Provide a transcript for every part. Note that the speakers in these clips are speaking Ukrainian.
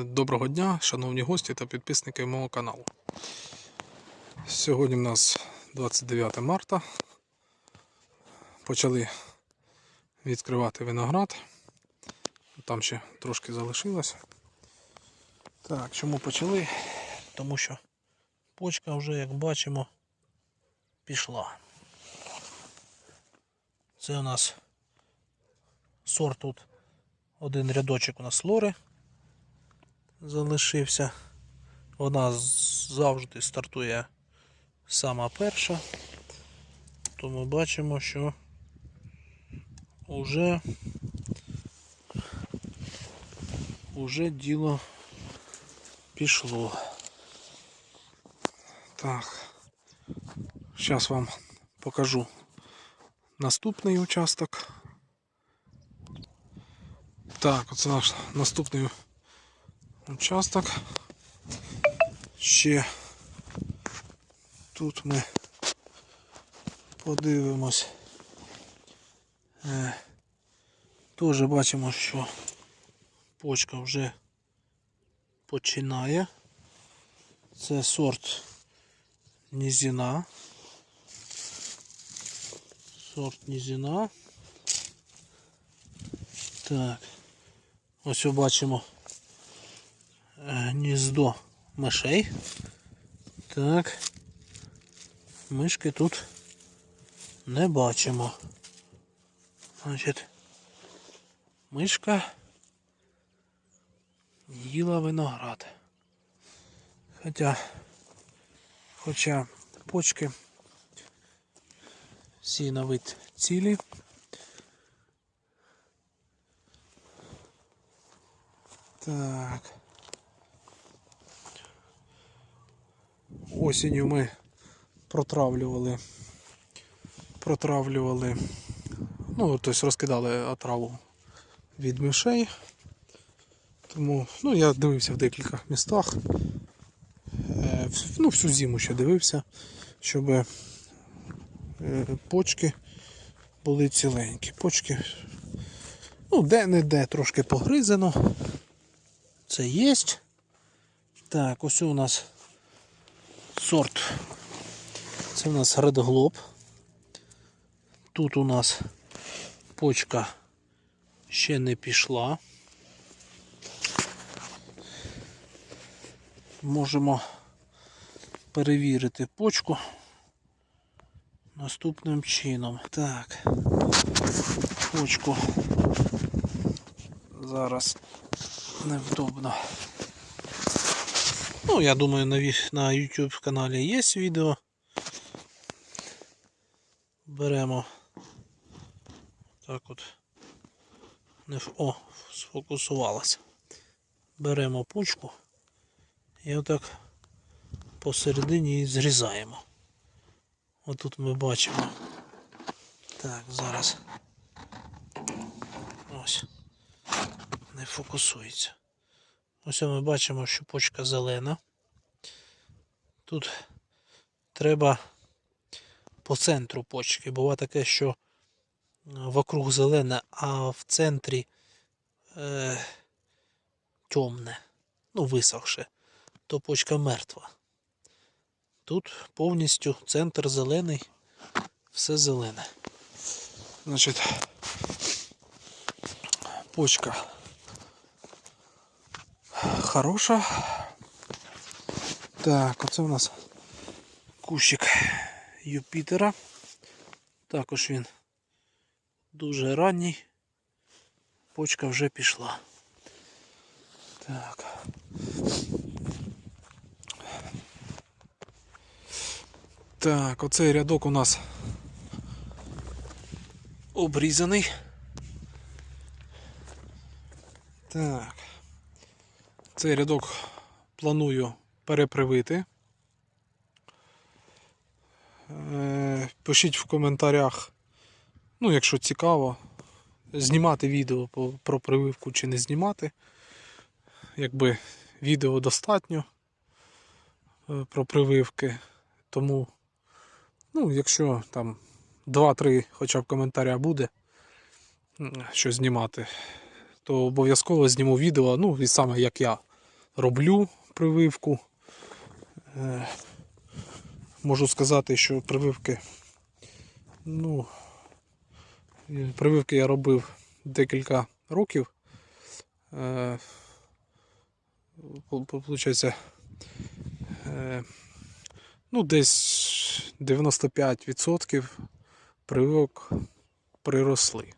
Доброго дня, шановні гості та підписники мого каналу. Сьогодні в нас 29 марта. Почали відкривати виноград. Там ще трошки залишилось. Так, чому почали? Тому що почка вже, як бачимо, пішла. Це у нас сорт тут один рядочок у нас лори залишився. Вона завжди стартує сама перша. То ми бачимо, що уже, уже діло пішло. Так. Зараз вам покажу наступний участок. Так, оце наш наступний участок. Ще тут ми подивимось. Е, Теж бачимо, що почка вже починає. Це сорт Нізіна. Сорт Нізіна. Так. Ось бачимо гніздо мишей. Так. Мишки тут не бачимо. Значить, мишка їла виноград. Хоча, хоча почки всі на вид цілі. Так. Осінню ми протравлювали. Протравлювали. Ну, тобто розкидали отраву від мишей. Тому, ну, я дивився в декількох містах. Е, Ну, всю зиму ще дивився, щоб е, почки були ціленькі. Почки, ну, де-не-де трошки погризено. Це є. Так, ось у нас сорт. Це у нас Red Globe. Тут у нас почка ще не пішла. Можемо перевірити почку наступним чином. Так, почку зараз невдобно. Ну, я думаю, на, на YouTube каналі є відео. Беремо так от. Не О, сфокусувалося. Беремо пучку і отак посередині її зрізаємо. Отут ми бачимо. Так, зараз. Ось. Не фокусується. Ось ми бачимо, що почка зелена. Тут треба по центру почки. Буває таке, що е, вокруг зелене, а в центрі е, темне, ну висохше, то почка мертва. Тут повністю центр зелений, все зелене. Значить, почка хороша. Так, оце у нас кущик Юпітера. Також він дуже ранній. Почка вже пішла. Так. Так, оцей рядок у нас обрізаний. Так. Цей рядок планую перепривити. Е, Пишіть в коментарях, ну, якщо цікаво, знімати відео про прививку чи не знімати. Якби відео достатньо е, про прививки. Тому, ну, якщо там 2-3 хоча б коментаря буде, що знімати, то обов'язково зніму відео, ну, і саме як я роблю прививку. Е, Можу сказати, що прививки, ну, прививки я робив декілька років. Е, по- по- Получається, е, ну, десь 95% прививок приросли.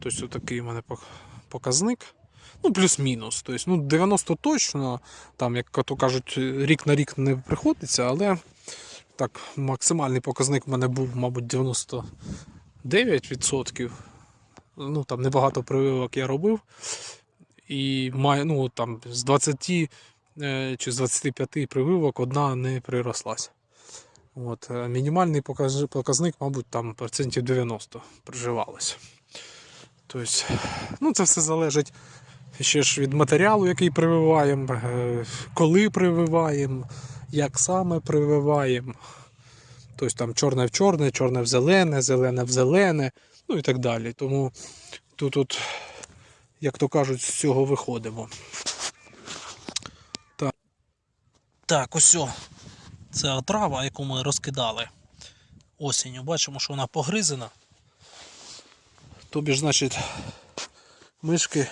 Тобто такий у мене показник. Ну, плюс-мінус. Тобто, ну, 90 точно, там, як то кажуть, рік на рік не приходиться, але так, максимальний показник в мене був, мабуть, 99%. Ну, там небагато прививок я робив. І маю, ну, там, з 20 е, чи з 25 прививок одна не прирослась. От, е, мінімальний показ- показник, мабуть, там процентів 90 приживалося. Тобто, ну, це все залежить ще ж від матеріалу, який прививаємо, е, коли прививаємо, як саме прививаємо. Тобто там чорне в чорне, чорне в зелене, зелене в зелене, ну і так далі. Тому тут, от, як то кажуть, з цього виходимо. Так, так ось це отрава, яку ми розкидали осінню. Бачимо, що вона погризена. Тобі ж, значить, мишки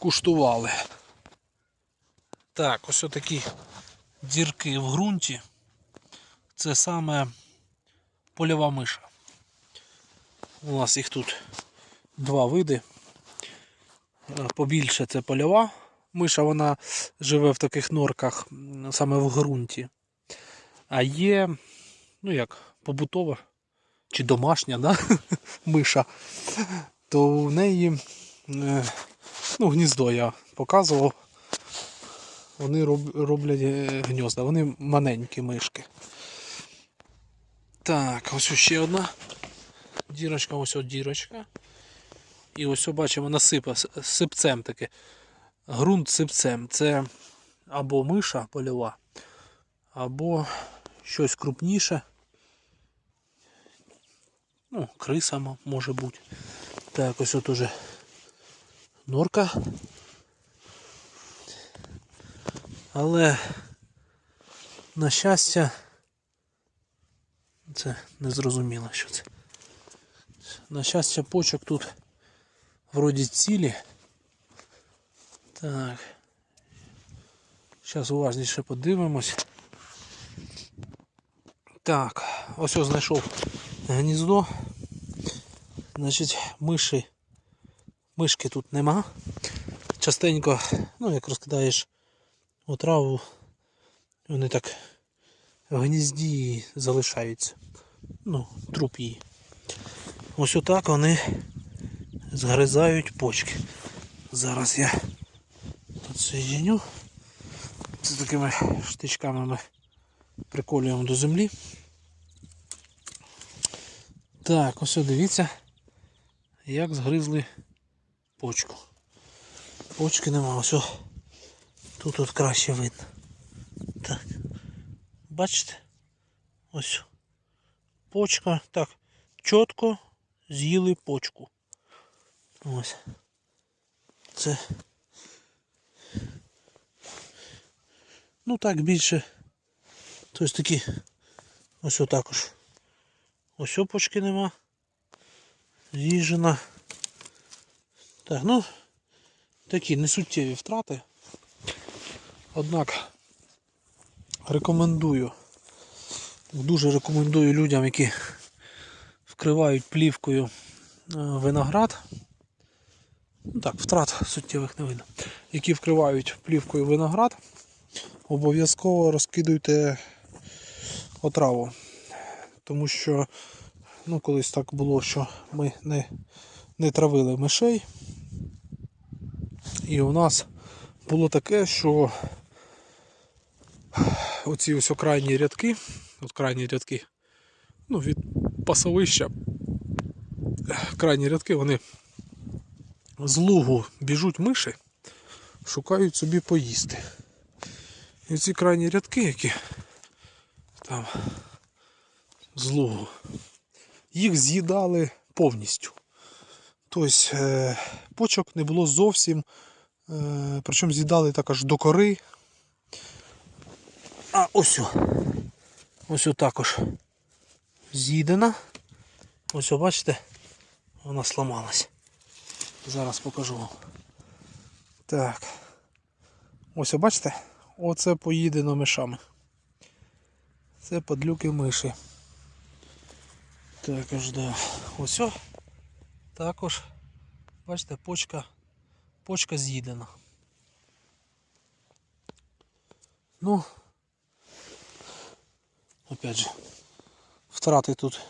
куштували. Так, ось такі дірки в ґрунті. Це саме польова миша. У нас їх тут два види. Е, Побільше це польова. Миша вона живе в таких норках саме в ґрунті. А є, ну як, побутова чи домашня, да? миша, то в неї е, ну, гніздо я показував. Вони роб, роблять е, гнізда, вони маленькі мишки. Так, ось ще одна дірочка, ось от дірочка. І ось бачимо насипа сипцем таке. Грунт сипцем. Це або миша польова, або щось крупніше. Ну, криса може бути. Так, ось от уже норка. Але, на щастя, це не зрозуміло, що це. На щастя, почок тут вроді цілі. Так. Зараз уважніше подивимось. Так, ось ось знайшов гніздо. Значить, миші. Мишки тут нема. Частенько, ну як розкидаєш отраву, вони так в гнізді залишаються. Ну, труп її. Ось отак вони згризають почки. Зараз я тут соєдиню. Це такими штичками ми приколюємо до землі. Так, ось дивіться, як згризли почку. Почки нема, ось тут от краще видно. Так. Бачите? Ось. Почка. Так, чітко з'їли почку. Ось. Це. Ну так більше. Тобто такі. Ось також. Ось опочки нема. З'їжджена. Так, ну такі несуттєві втрати. Однак рекомендую. Дуже рекомендую людям, які вкривають плівкою е, виноград. Ну так, втрат суттєвих не видно. Які вкривають плівкою виноград, обов'язково розкидуйте отраву. Тому що ну, колись так було, що ми не, не травили мишей. І у нас було таке, що оці ось крайні рядки, от крайні рядки, ну, від пасовища, крайні рядки, вони з лугу біжуть миші, шукають собі поїсти. І ці крайні рядки, які там з лугу, їх з'їдали повністю. Тобто е, почок не було зовсім причому з'їдали так аж до кори. А ось. Ось також з'їдена. Ось бачите, вона сламалась. Зараз покажу вам. Так. Ось бачите? Оце поїдено мишами. Це подлюки миші. Також, да. Ось. Також, бачите, почка, почка з'їдена. Ну, опять же, втрати тут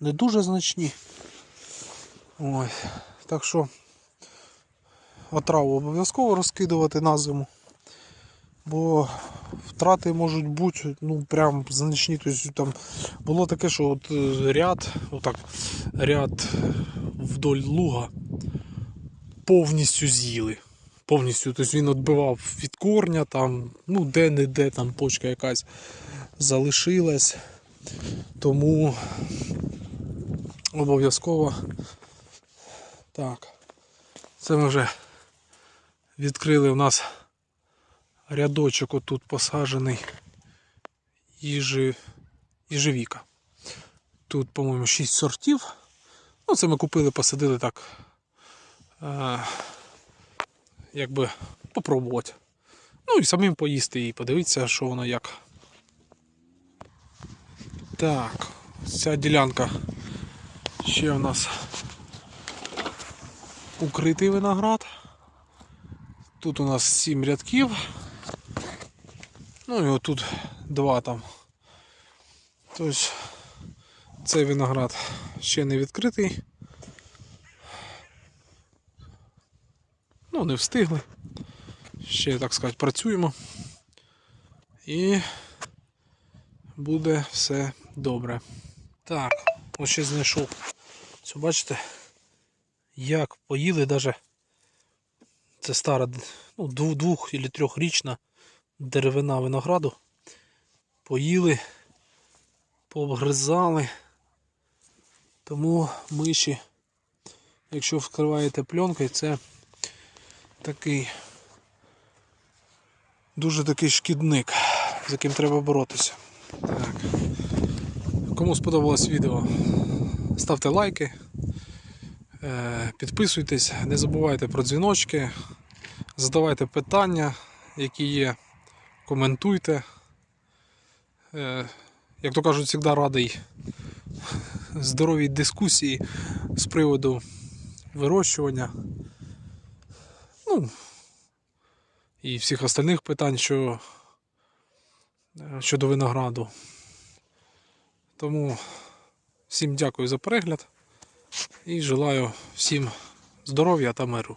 не дуже значні. Ой, так що отраву обов'язково розкидувати на зиму. Бо втрати можуть бути ну прям значні. Тобто, там було таке, що от е, ряд, отак, ряд вдоль луга повністю з'їли. Повністю, тобто він відбивав від корня, там, ну де-не-де там почка якась залишилась. Тому обов'язково так. Це ми вже відкрили у нас рядочок отут посаджений їжи, їжевіка. Тут, по-моєму, 6 сортів. Ну, це ми купили, посадили так. Е, якби попробувати. Ну і самим поїсти і подивитися, що воно як. Так, ця ділянка ще у нас укритий виноград. Тут у нас 7 рядків. Ну і отут два там. Тобто цей виноград ще не відкритий. Ну, не встигли. Ще, так сказати, працюємо. І буде все добре. Так, ось ще знайшов. Це бачите, як поїли даже. Це стара ну, двох або трьохрічна деревина винограду. Поїли, пообгризали. Тому миші, якщо вкриваєте пленкою, це такий дуже такий шкідник, з яким треба боротися. Так. Кому сподобалось відео, ставте лайки, е, підписуйтесь, не забувайте про дзвіночки, задавайте питання, які є, коментуйте. Е, Як то кажуть, завжди радий здоровій дискусії з приводу вирощування. Ну, і всіх остальних питань, що е, щодо винограду. Тому всім дякую за перегляд і желаю всім здоров'я та миру.